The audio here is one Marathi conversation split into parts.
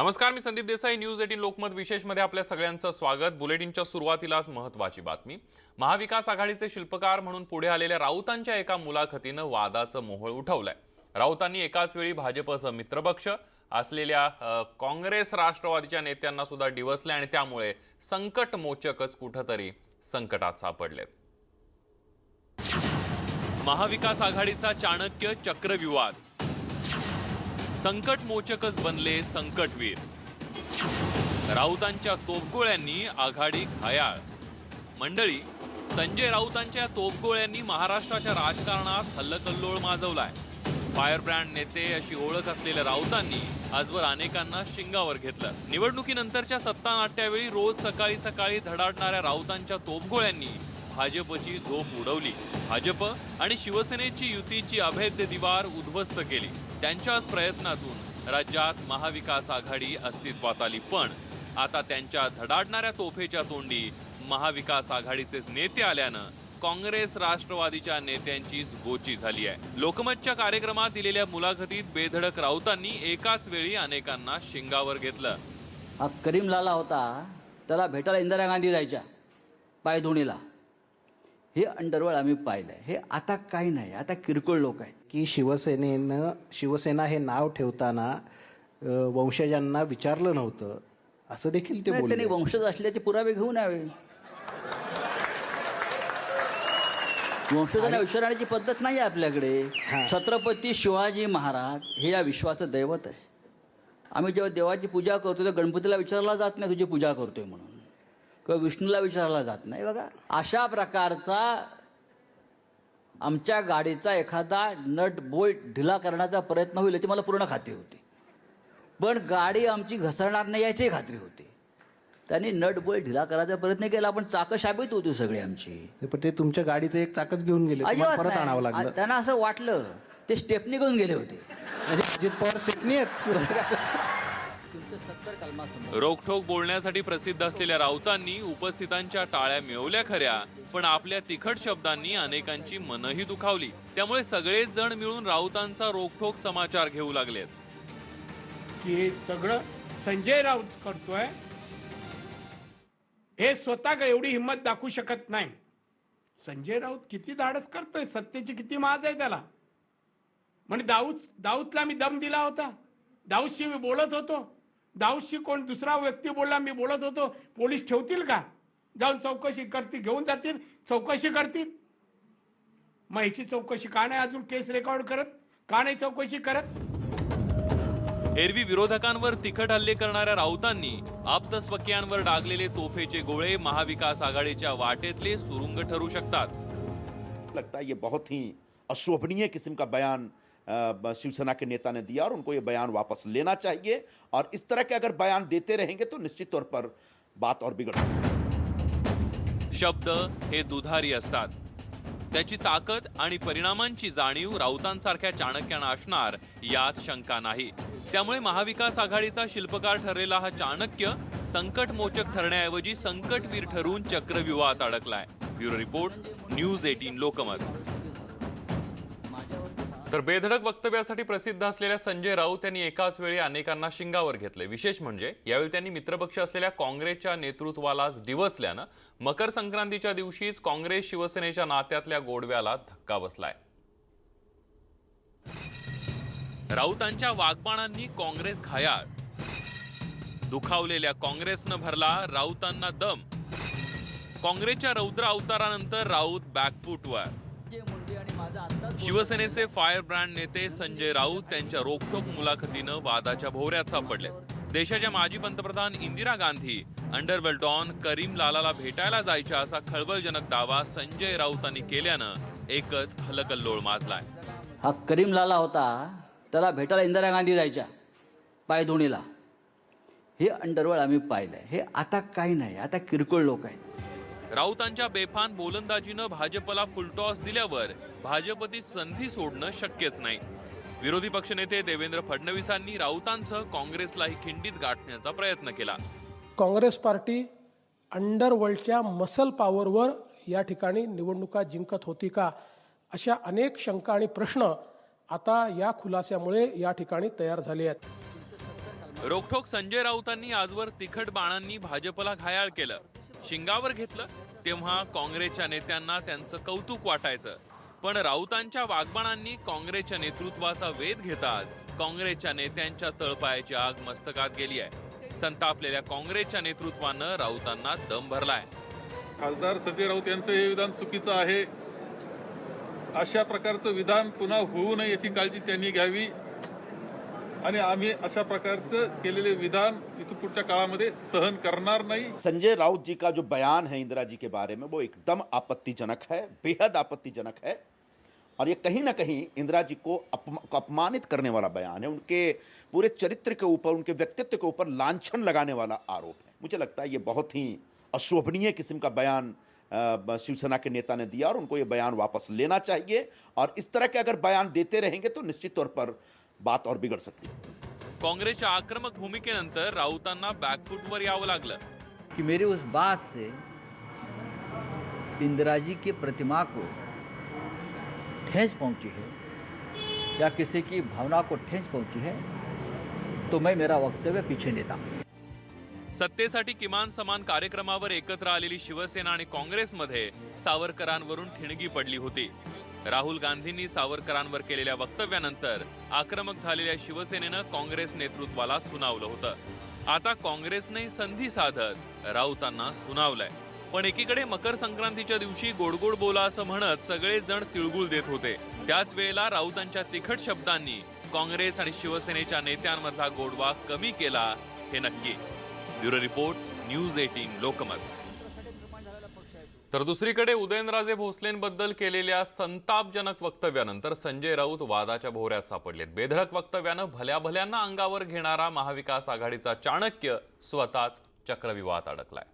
नमस्कार मी संदीप देसाई. न्यूज एटीन लोकमत विशेषमध्ये आपल्या सगळ्यांचं स्वागत. बुलेटिनच्या सुरुवातीलाच महत्वाची बातमी. महाविकास आघाडीचे शिल्पकार म्हणून पुढे आलेल्या राऊतांच्या एका मुलाखतीनं वादाचं मोहळ उठवलंय. राऊतांनी एकाच वेळी भाजपचं मित्रपक्ष असलेल्या काँग्रेस राष्ट्रवादीच्या नेत्यांना सुद्धा डिवसले आणि त्यामुळे संकट मोचकच कुठंतरी संकटात सापडलेत. महाविकास आघाडीचा चाणक्य चक्रविवाद संकट मोचकच बनले संकटवीर. राऊतांच्या तोफगोळ्यांनी आघाडी घायाळ. मंडळी संजय राऊतांच्या तोफगोळ्यांनी महाराष्ट्राच्या राजकारणात हल्लकल्लोळ माजवलाय. फायर ब्रँड नेते अशी ओळख असलेल्या राऊतांनी आजवर अनेकांना शिंगावर घेतलं. निवडणुकीनंतरच्या सत्ता नाट्यावेळी रोज सकाळी सकाळी धडाडणाऱ्या राऊतांच्या तोफगोळ्यांनी भाजपची झोप उडवली. भाजप आणि शिवसेनेची युतीची अभेद्य दिवार उद्ध्वस्त केली. त्यांच्याच प्रयत्नातून राज्यात महाविकास आघाडी अस्तित्वात आली. पण आता त्यांच्या धडाडणाऱ्या तोफेच्या तोंडी महाविकास आघाडीचे नेते आल्यानं काँग्रेस राष्ट्रवादीच्या नेत्यांचीच गोची झाली आहे. लोकमतच्या कार्यक्रमात दिलेल्या मुलाखतीत बेधडक राऊतांनी एकाच वेळी अनेकांना शिंगावर घेतलं. हा करीम लाला होता. त्याला भेटायला इंदिरा गांधी जायच्या. पायधुणीला. हे अंडरवर्ल्ड आम्ही पाहिलं हे आता काही नाही आता किरकोळ लोक आहेत. की शिवसेनेनं शिवसेना हे नाव ठेवताना वंशजांना विचारलं नव्हतं. असं देखील ते त्यांनी वंशज असल्याचे पुरावे घेऊन यावे. वंशजांना विचारण्याची पद्धत नाही आहे आपल्याकडे. छत्रपती शिवाजी महाराज हे या विश्वाचं दैवत आहे. आम्ही जेव्हा देवाची पूजा करतो तेव्हा गणपतीला विचारला जात नाही तुझी पूजा करतोय म्हणून. किंवा विष्णूला विचारला जात नाही बघा. अशा प्रकारचा आमच्या गाडीचा एखादा नट बोल्ट ढिला करण्याचा प्रयत्न होईल याची मला पूर्ण खात्री होती. पण गाडी आमची घसरणार नाही याची खात्री होती. त्यांनी नट बोल्ट ढिला करायचा प्रयत्न केला पण चाकं शाबित होती सगळी आमची. पण ते तुमच्या गाडीचं एक चाकच घेऊन गेले परत आणावं. लागलं. त्यांना असं वाटलं ते स्टेपनी घेऊन गेले होते. म्हणजे अजित पवार स्टेपनी आहेत? रोखठोक बोलण्यासाठी प्रसिद्ध असलेल्या राऊतांनी उपस्थितांच्या टाळ्या मिळवल्या खऱ्या पण आपल्या तिखट शब्दांनी अनेकांची मनही दुखावली. त्यामुळे सगळेच जण मिळून राऊतांचा रोखठोक समाचार घेऊ लागलेत. की हे सगळं संजय राऊत करतोय हे स्वतः एवढी हिंमत दाखवू शकत नाही. संजय राऊत किती धाडस करतोय सत्तेची किती माज आहे त्याला. म्हणजे दाऊद दाऊदला मी दम दिला होता. दाऊदशी मी बोलत होतो. दाऊदशी कोण दुसरा व्यक्ती बोलला मी बोलत होतो पोलीस ठेवतील का? जाऊन चौकशी करतील घेऊन जातील चौकशी करतील. मग ह्याची चौकशी का नाही अजून केस रेकॉर्ड करत? का नाही चौकशी करत? एरवी विरोधकांवर तिखट हल्ले करणाऱ्या राऊतांनी आप्तस्वकीयांवर डागलेले तोफेचे गोळे महाविकास आघाडीच्या वाटेतले सुरुंग ठरू शकतात. लगता है ये बहुत ही अशोभनीय किस्म का बयान शिवसेना के नेता ने दिया और उनको ये बयान वापस लेना चाहिए। और इस तरह के अगर बयान देते रहेंगे तो निश्चित तौर पर बात और बिगड़ शब्द हे दुधारी असतात। त्याची ताकद आणि परिणामांची जाणीव राऊतांसारख्या चाणक्यांना असणार यात शंका नाही. त्यामुळे महाविकास आघाडीचा शिल्पकार ठरलेला हा चाणक्य संकट मोचक ठरण्याऐवजी संकटवीर ठरून चक्रव्यूहात अडकलाय. Bureau report news eighteen Lokmat. तर बेधडक वक्तव्यासाठी प्रसिद्ध असलेल्या संजय राऊत यांनी एकाच वेळी अनेकांना शिंगावर घेतले. विशेष म्हणजे यावेळी त्यांनी मित्रपक्ष असलेल्या काँग्रेसच्या नेतृत्वालाच डिवचल्यानं मकर संक्रांतीच्या दिवशीच काँग्रेस शिवसेनेच्या नात्यातल्या गोडव्याला धक्का बसलाय. राऊतांच्या वागबाणांनी काँग्रेस घायाळ. दुखावलेल्या काँग्रेसनं भरला राऊतांना दम. काँग्रेसच्या रौद्र अवतारानंतर राऊत बॅकफूटवर शिवसेनेचे फायर ब्रँड नेते संजय राऊत त्यांच्या रोखठोक मुलाखतीनं वादाच्या भोवऱ्यात सापडले देशाच्या माजी पंतप्रधान इंदिरा गांधी अंडरवेल डॉन करीम लालाला भेटायला जायच्या असा खळबळजनक दावा संजय राऊतांनी केल्यानं एकच हलकल्लोळ माजलाय. हा करीम लाला होता त्याला भेटायला इंदिरा गांधी जायच्या पायधुणीला हे अंडरवर्ल्ड आम्ही पाहिलंय. हे आता काही नाही आता किरकोळ लोक आहेत. राऊतांच्या बेफान गोलंदाजीनं भाजपला फुलटॉस दिल्यावर भाजपती संधी सोडणं शक्यच नाही. विरोधी पक्षनेते देवेंद्र फडणवीसांनी राऊतांसह काँग्रेसलाही खिंडीत गाठण्याचा प्रयत्न केला. काँग्रेस पार्टी अंडरवर्ल्डच्या मसल पॉवरवर या ठिकाणी निवडणुका जिंकत होती का? अशा अनेक शंका आणि प्रश्न आता या खुलास्यामुळे या ठिकाणी तयार झाले आहेत. रोखोक संजय राऊतांनी आजवर तिखट बाणांनी भाजपला घायाळ केलं. शिंगावर घेतलं तेव्हा काँग्रेसच्या नेत्यांना त्यांचं कौतुक वाटायचं. पण राऊतांच्या वागबाणांनी काँग्रेसच्या नेतृत्वाचा वेध घेताच काँग्रेसच्या नेत्यांच्या तळपायाची आग मस्तकात गेली आहे. संतापलेल्या काँग्रेसच्या नेतृत्वानं राऊतांना दम भरलाय. खासदार संजय राऊत यांचं हे विधान चुकीचं आहे. अशा प्रकारचं विधान पुन्हा होऊ नये याची काळजी त्यांनी घ्यावी. आम्ही अशा प्रकारचं केलेले विधान इथं पुढच्या काळामध्ये सहन करणार नाही. संजय राउत जी का जो बयान है इंदिरा जी के बारे में वो एकदम आपत्तिजनक है बेहद आपत्तिजनक है। और ये कहीं ना कहीं इंदिरा जी को, अपमानित करने वाला बयान है। उनके पूरे चरित्र के ऊपर उनके व्यक्तित्व के ऊपर लांछन लगाने वाला आरोप है। मुझे लगता है ये बहुत ही अशोभनीय किस्म का बयान शिवसेना के नेता ने दिया और उनको ये बयान वापस लेना चाहिए। और इस तरह के अगर बयान देते रहेंगे तो निश्चित तौर पर बात और बिगड़ सकती है। काँग्रेसच्या आक्रमक भूमिकेनंतर राऊतांना बॅकफूटवर यावं लागलं। कि मेरी उस बात से इंदिरा जी की प्रतिमा को ठेस पहुँची है या किसी की भावना को ठेस पहुँची है तो मैं मेरा वक्तव्य पीछे लेता हूँ। सत्तेसाठी किमान समान कार्यक्रमावर एकत्र आलेली शिवसेना आणि काँग्रेसमध्ये सावरकरांवरून ठिणगी पडली होती. राहुल गांधींनी सावरकरांवर केलेल्या वक्तव्यानंतर आक्रमक झालेल्या शिवसेनेनं काँग्रेस नेतृत्वाला सुनावलं होतं. आता काँग्रेसने संधी साधत राऊतांना सुनावलंय. पण एकीकडे मकर संक्रांतीच्या दिवशी गोडगोड बोला असं म्हणत सगळेजण जण तिळगुळ देत होते. त्याच वेळेला राऊतांच्या तिखट शब्दांनी काँग्रेस आणि शिवसेनेच्या नेत्यांमधला गोडवा कमी केला हे नक्की. Bureau report news eighteen Lokmat. तर दुसरीकडे उदयनराजे भोसलेंबद्दल केलेल्या संतापजनक वक्तव्यानंतर संजय राऊत वादाच्या भोवऱ्यात सापडलेत. बेधडक वक्तव्यानं भल्या भल्यांना अंगावर घेणारा महाविकास आघाडीचा चाणक्य स्वतःच चक्रविवाहात अडकलाय.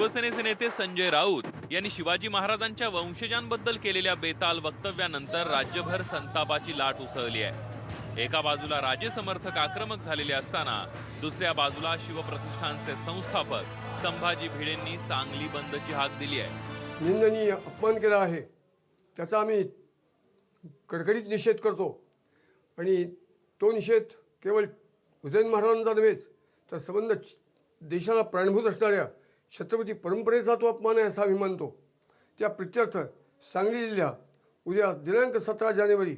शिवसेनेचे नेते संजय राऊत यांनी शिवाजी महाराजांच्या वंशजांबद्दल केलेल्या बेताल वक्तव्यानंतर राज्यभर संतापाची लाट उसळली आहे. एका बाजूला राजे समर्थक आक्रमक झालेले असताना दुसऱ्या बाजूला शिवप्रतिष्ठानचे संस्थापक संभाजी भिडेंनी सांगली बंदची हाक दिली आहे. निंदनीय अपमान केला आहे. त्याचा आम्ही कडकडीत निषेध करतो. आणि तो निषेध केवळ उदयन महाराजांचा नव्हेच तर संबंध देशाला प्राणभूत असणाऱ्या छत्रपती परंपरेचा तो अपमान आहे असा मी मानतो त्या प्रित्यर्थ सांगली जिल्ह्यात उद्या दिनांक सतरा जानेवारी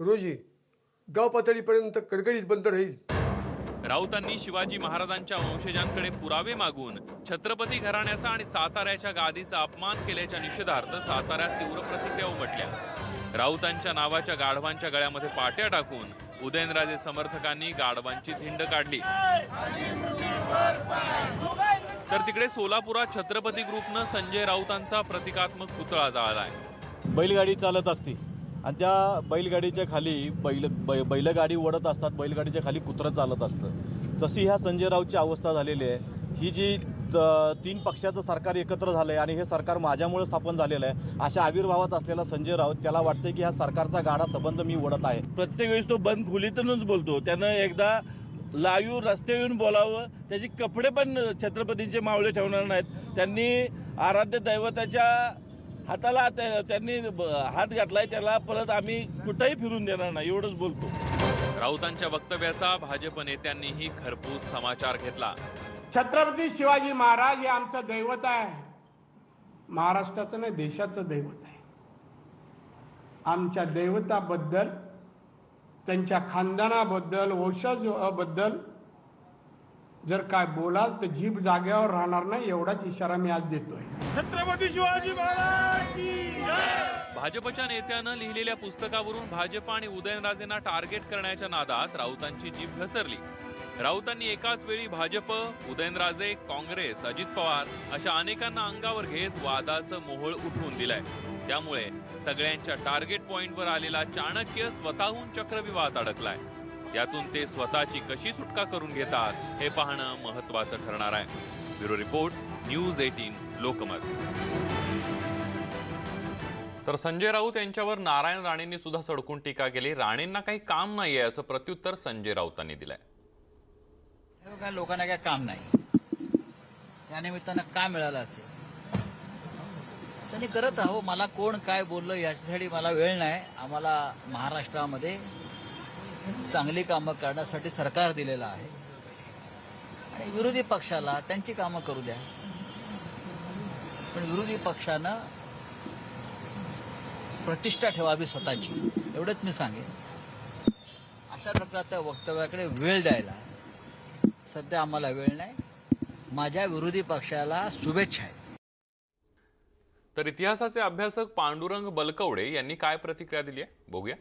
रोजी गाव पातळीपर्यंत कडकडीत बंद राहील. राऊतांनी शिवाजी महाराजांच्या वंशजांकडे पुरावे मागून छत्रपती घराण्याचा आणि साताऱ्याच्या गादीचा अपमान केल्याच्या निषेधार्थ साताऱ्यात तीव्र प्रतिक्रिया उमटल्या. राऊतांच्या नावाच्या गाढवांच्या गळ्यामध्ये पाट्या टाकून उदयनराजे समर्थकांनी गाढवांची धिंड काढली. तर तिकडे सोलापुरात छत्रपती ग्रुपनं संजय राऊतांचा प्रतिकात्मक पुतळा आहे बैलगाडी चालत असते. आणि त्या बैलगाडीच्या खाली बैल बै बैलगाडी ओढत असतात बैलगाडीच्या खाली कुत्रं चालत असतं. तशी ह्या संजय राऊतची अवस्था झालेली आहे. ही जी तीन पक्षाचं सरकार एकत्र झालं आहे आणि हे सरकार माझ्यामुळे स्थापन झालेलं आहे. अशा आविर्भावात असलेला संजय राऊत त्याला वाटतं की ह्या सरकारचा गाडा संबंध मी ओढत आहे. प्रत्येक वेळेस तो बंद खोलीतूनच बोलतो. त्यानं एकदा लाईव्ह रस्त्यावर येऊन बोलावं. त्याचे कपडे पण छत्रपतींचे मावळे ठेवणार नाहीत. त्यांनी आराध्य दैवताच्या हाताला त्या- त्यांनी हात घातलाय. त्याला परत आम्ही कुठंही फिरून देणार नाही. एवढंच बोलतो. राऊतांच्या वक्तव्याचा भाजप नेत्यांनीही खरपूस समाचार घेतला. छत्रपती शिवाजी महाराज हे आमचं दैवत आहे. महाराष्ट्राचं नाही देशाचं दैवत आहे. आमच्या दैवताबद्दल त्यांच्या खानदानाबद्दल वंशजबद्दल जर काय बोलाल तर जीभ जागेवर राहणार नाही एवढाच इशारा मी आज देतोय. भाजपच्या नेत्यानं लिहिलेल्या पुस्तकावरून भाजप आणि उदयनराजेंना टार्गेट करण्याच्या नादात राऊतांची जीभ घसरली. राऊतांनी एकाच वेळी भाजप उदयनराजे काँग्रेस अजित पवार अशा अनेकांना अंगावर घेत वादाचं मोहळ उठवून दिलंय. त्यामुळे सगळ्यांच्या टार्गेट पॉइंटवर आलेला चाणक्य स्वतःहून चक्रविवाहात अडकलाय. यातून ते स्वतःची कशी सुटका करून घेतात हे पाहणं महत्वाचं ठरणार आहे. Bureau report news eighteen Lokmat. तर संजय राऊत यांच्यावर नारायण राणेंनी सुद्धा सडकून टीका केली. राणेंना काही काम नाही आहे असं प्रत्युत्तर संजय राऊतांनी दिलंय. काय लोकांना काय काम नाही? या निमित्तानं का मिळालं असेल? त्यांनी करत राहो मला कोण काय बोललं याच्यासाठी मला वेळ नाही. आम्हाला महाराष्ट्रामध्ये चांगली कामं करण्यासाठी सरकार दिलेलं आहे. आणि विरोधी पक्षाला त्यांची कामं करू द्या. पण विरोधी पक्षानं प्रतिष्ठा ठेवावी स्वतःची. एवढंच मी सांगेन. अशा प्रकारच्या वक्तव्याकडे वेळ द्यायला सध्या आम्हाला वेळ नाही. माझ्या विरोधी पक्षाला शुभेच्छा आहेत. तर इतिहासाचे अभ्यासक पांडुरंग बलकवडे यांनी काय प्रतिक्रिया दिली आहे? बघूया.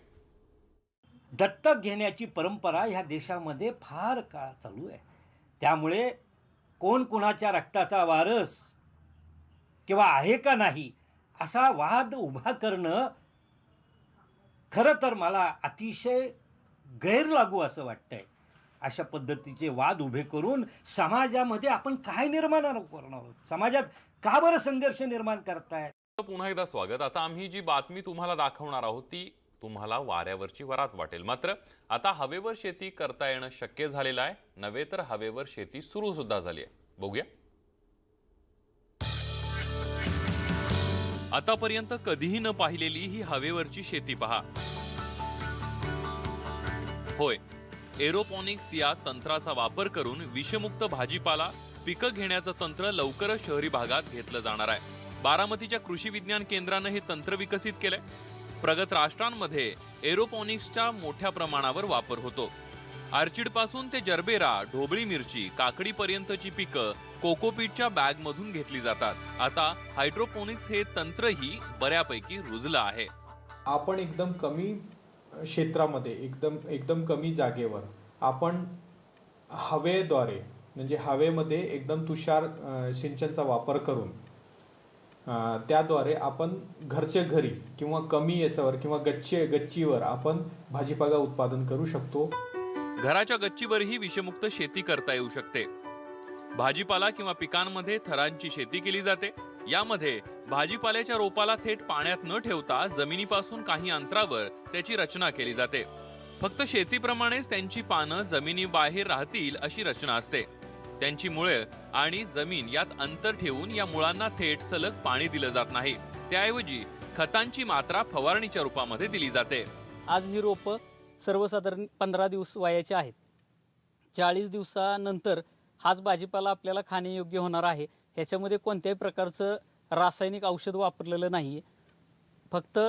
दत्तक घेण्याची परंपरा ह्या देशामध्ये फार काळ चालू आहे. त्यामुळे कोण कुणाच्या रक्ताचा वारस किंवा आहे का नाही असा वाद उभा करणं खरं तर मला अतिशय गैरलागू असं वाटतंय. अशा पद्धतीचे वाद उभे करून समाजामध्ये आपण काय निर्माण करणार आहोत? समाजात का बरं संघर्ष निर्माण करताय पुन्हा एकदा स्वागत. आता आम्ही जी बातमी तुम्हाला दाखवणार आहोत ती तुम्हाला वाऱ्यावरची वरात वाटेल. मात्र आता हवेवर शेती करता येणं शक्य झालेलं आहे. नव्हे तर हवेवर शेती सुरू सुद्धा झाली आहे. बघूया. आतापर्यंत कधीही न पाहिलेली ही हवेवरची शेती पहा. होय एरोपॉनिक्स या तंत्राचा वापर करून विषमुक्त भाजीपाला पिकं घेण्याचं तंत्र लवकरच शहरी भागात घेतलं जाणार आहे. बारामतीच्या कृषी विज्ञान केंद्रानं हे तंत्र विकसित केलंय. प्रगत राष्ट्रांमध्ये एरोपॉनिक्सचा मोठ्या प्रमाणावर वापर होतो. आर्चिडपासून ते जरबेरा ढोबळी मिरची काकडी पर्यंतची पिकं कोकोपीटच्या बॅग मधून घेतली जातात. आता हायड्रोपोनिक्स हे तंत्रही बऱ्यापैकी रुजलं आहे. आपण एकदम कमी क्षेत्रामध्ये एकदम एकदम कमी जागेवर आपण हवेद्वारे म्हणजे हवेमध्ये एकदम तुषार सिंचनचा वापर करून त्याद्वारे आपण घरच्या घरी किंवा कमी याच्यावर किंवा गच्ची गच्चीवर आपण भाजीपाला उत्पादन करू शकतो. घराच्या गच्चीवरही विषमुक्त शेती करता येऊ शकते. भाजीपाला किंवा पिकांमध्ये थरांची शेती केली जाते. यामध्ये भाजीपाल्याच्या रोपाला थेट पाण्यात न ठेवता जमिनीपासून काही अंतरावर त्याची रचना केली जाते. फक्त शेतीप्रमाणेच त्यांची पानं जमिनीबाहेर राहतील अशी रचना असते. त्यांची मुळे आणि जमीन यात अंतर ठेवून या मुळांना थेट सलग पाणी दिलं जात नाही. त्याऐवजी खतांची मात्रा फवारणीच्या रूपामध्ये दिली जाते. आज ही रोपं सर्वसाधारण पंधरा दिवस वयाची आहेत. चाळीस दिवसानंतर हाच भाजीपाला आपल्याला खाण्यायोग्य होणार आहे. ह्याच्यामध्ये कोणत्याही प्रकारचं रासायनिक औषध वापरलेलं नाही आहे फक्त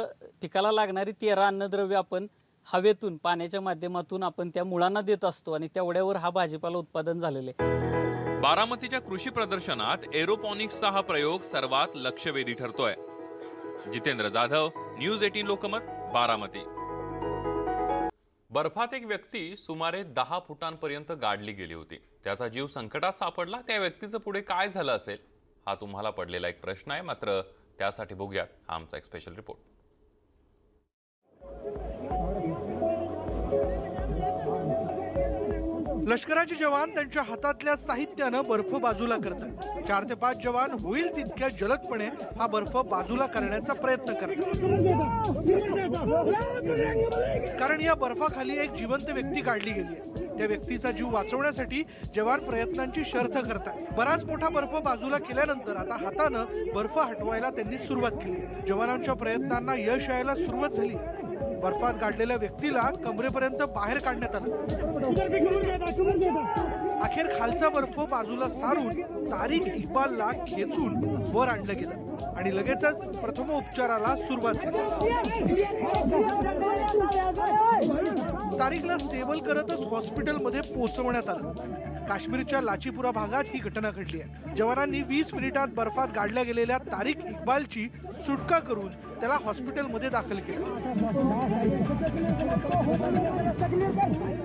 पिकाला लागणारी तेरा अन्नद्रव्य आपण हवेतून पाण्याच्या माध्यमातून आपण त्या मुळांना देत असतो आणि तेवढ्यावर हा भाजीपाला उत्पादन झालेलं आहे. बारामतीच्या कृषी प्रदर्शनात एरोपॉनिक्सचा हा प्रयोग सर्वात लक्षवेधी ठरतोय. Jitendra Jadhav news eighteen Lokmat Baramati. बर्फात एक व्यक्ती सुमारे दहा फुटांपर्यंत गाडली गेली होती. त्याचा जीव संकटात सापडला त्या व्यक्तीचं पुढे काय झालं असेल हा तुम्हाला पडलेला एक प्रश्न आहे. मात्र त्यासाठी बघूयात हा आमचा एक स्पेशल रिपोर्ट लष्कराचे जवान त्यांच्या हातातल्या साहित्यानं बर्फ बाजूला करतात. चार ते पाच जवान होईल तितक्या जलदपणे हा बर्फ बाजूला करण्याचा प्रयत्न करतात. कारण या बर्फाखाली एक जिवंत व्यक्ती काढली गेली आहे. त्या व्यक्तीचा जीव वाचवण्यासाठी जवान प्रयत्नांची शर्थ करतात. बराच मोठा बर्फ बाजूला केल्यानंतर आता हातानं बर्फ हटवायला त्यांनी सुरुवात केली. जवानांच्या प्रयत्नांना यश यायला सुरुवात झाली. बर्फात गाडलेल्या व्यक्तीला कमरेपर्यंत बाहेर काढण्यात आलं. अखेर खालचा बर्फ बाजूला सारून तारिक इक्बालला खेचून वर आणलं गेलं आणि लगेचच प्रथमोपचाराला सुरुवात झाली. तारिकला स्टेबल करतच हॉस्पिटलमध्ये पोहोचवण्यात आलं. काश्मीरच्या लाचीपुरा भागात ही घटना घडली आहे. जवानांनी वीस मिनिटात बर्फात गाडल्या गेलेल्या तारिक इक्बालची सुटका करून त्याला हॉस्पिटलमध्ये दाखल केलं.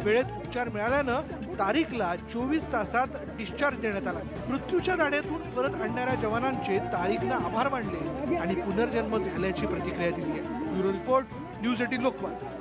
वेळेत उपचार मिळाल्यानं तारीखला चोवीस तासात डिस्चार्ज देण्यात आला. मृत्यूच्या दाड्यातून परत आणणाऱ्या जवानांचे तारीखनं आभार मानले आणि पुनर्जन्म झाल्याची प्रतिक्रिया दिली आहे. Bureau report news eighteen Lokmat